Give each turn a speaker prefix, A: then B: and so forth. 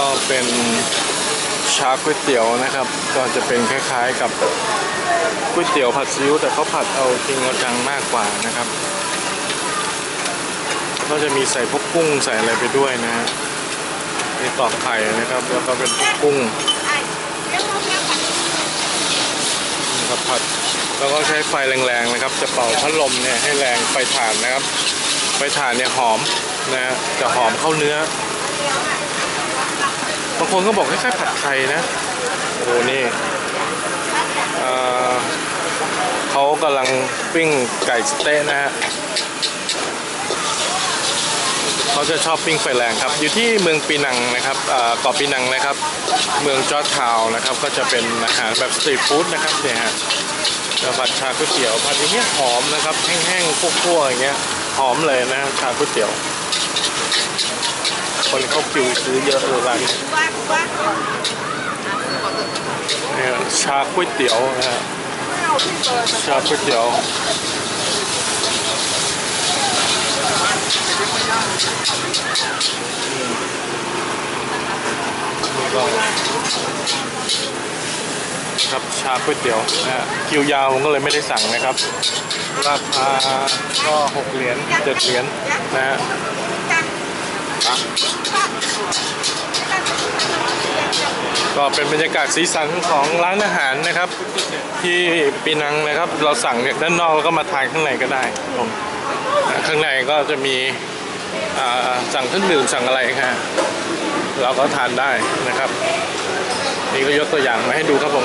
A: ็เป็นชาก๋วยเตี๋ยวนะครับ ก็จะเป็นคล้ายๆกับก๋วยเตี๋ยวผัดซีอิ๊วแต่เขาผัดเอาจริงเอาจังมากกว่านะครับ ก็จะมีใส่พวกกุ้งใส่อะไรไปด้วยนะฮะมีตอกไข่นะครับ แล้วก็เป็นพวกกุ้งนะครับผัดแล้วก็ใช้ไฟแรงๆนะครับ จะเป่าพัดลมเนี่ยให้แรงไฟถ่านนะครับ ไฟถ่านเนี่ยหอมนะฮะจะหอมเข้าเนื้อางคนก็บอกคล้ายๆผัดไทยนะโอ้โหนี่เขากำลังปิ้งไก่สเต๊ะนะฮะเขาจะชอบปิ้งไฟแรงครับ อยู่ที่เมืองปีนังนะครับเกาะปีนังนะครับ เมืองจอร์จทาวน์นะครับ ก็จะเป็นอาหารแบบสตรีทฟู้ดนะครับเนี่ยฮะจะผัดชาก๋วยเตี๋ยวผัดอย่างเงี้ยหอมนะครับ แห้งๆคั่วๆอย่างเงี้ยหอมเลยนะชาก๋วยเตี๋ยว คนเข้าคิวซื้อเยอะเลยร้านนี้เนี่ยชาก๋วยเตี๋ยวนะฮะชาก๋วยเตี๋ยวนี่ก็นะครับชาก๋วยเตี๋ยวนะฮะคิวยาวผมก็เลยไม่ได้สั่งนะครับ ราคาก็6เหรียญ7เหรียญนะฮะ ก็เป็นบรรยากาศสีสันของร้านอาหารนะครับ ที่ปีนังนะครับ เราสั่งจากด้านนอกแล้วก็มาทานข้างในก็ได้ครับผมข้างในก็จะมีสั่งเครื่องดื่มสั่งอะไรค่ะเราก็ทานได้นะครับ นี่ก็ยกตัวอย่างมาให้ดูครับผม